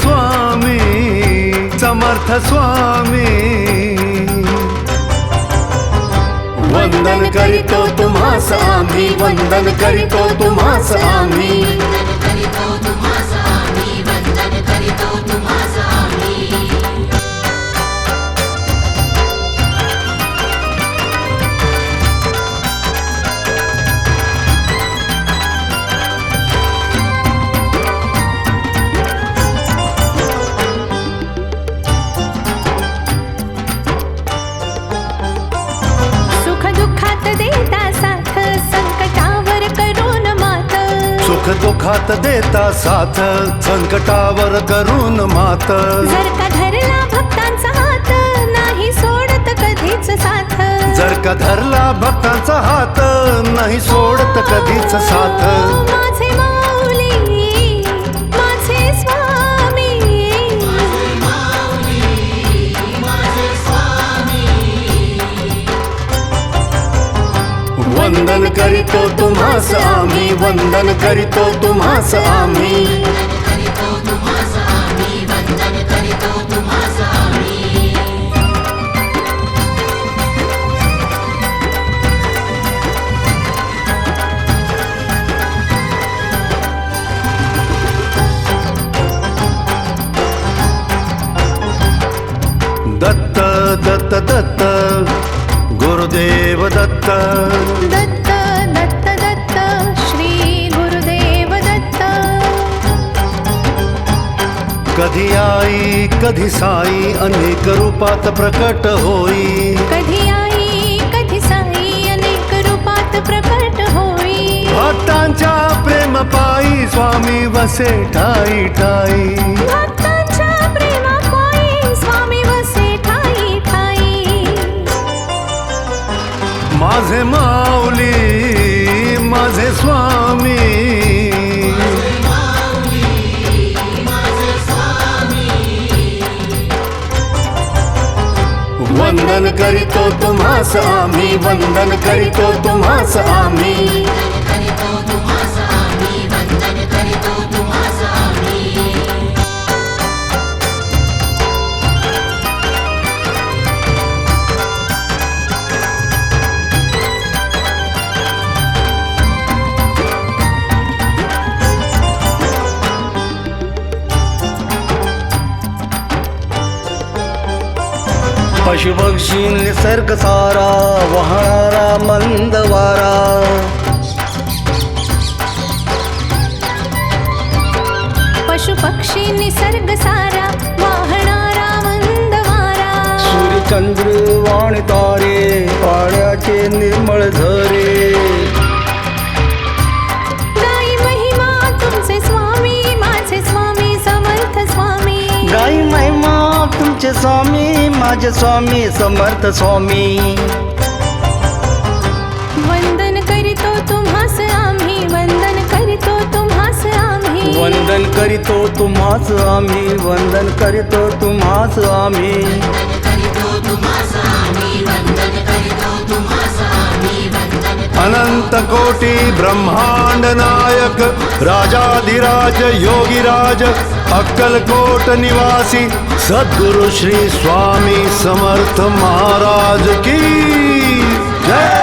स्वामी समर्थ स्वामी. वंदन करीतो तुम्हा स्वामी वंदन करीतो तुम्हा स्वामी. सुख दुःखात देता साथ संकटावर करून मात. जर का धरला भक्तांचा हात नाही सोडत कधीच साथ. जर का धरला भक्तांचा हात नाही सोडत कधीच साथ. करीतो तुम्हास आम्ही वंदन करीतो तुम्हास आम्ही. दत्त दत्त दत्त गुरुदेव दत्त. दत्त दत्त कधी साई अनेक रूपात प्रकट होई. कधी आई कधी साई अनेक रूपात प्रकट होई. भक्तांच्या प्रेम पायी स्वामी वसे ठाई ठाई. भक्तांच्या स्वामी वसे ठाई ठाई. माझे माऊली माझे स्वामी वंदन करीतो तुम्हास आम्ही वंदन करीतो तुम्हास आम्ही. पशुपक्षी निसर्ग सारा वाहणारा मंद वारा पशु पक्षी निसर्ग सारा वाहणारा मंद वारा सूर्यचंद्र वाणी तारे पाण्याचे निर्मळ झरे. तुमचे स्वामी माझे स्वामी समर्थ स्वामी. वंदन करीतो तुम्हास आम्ही वंदन करीतो तुम्हास आम्ही. वंदन करीतो तुम्हास आम्ही वंदन करीतो तुम्हास आम्ही. कोटी ब्रह्मांड नायक राजाधिराज योगीराज अक्कलकोट निवासी सद्गुरु श्री स्वामी समर्थ महाराज की जय।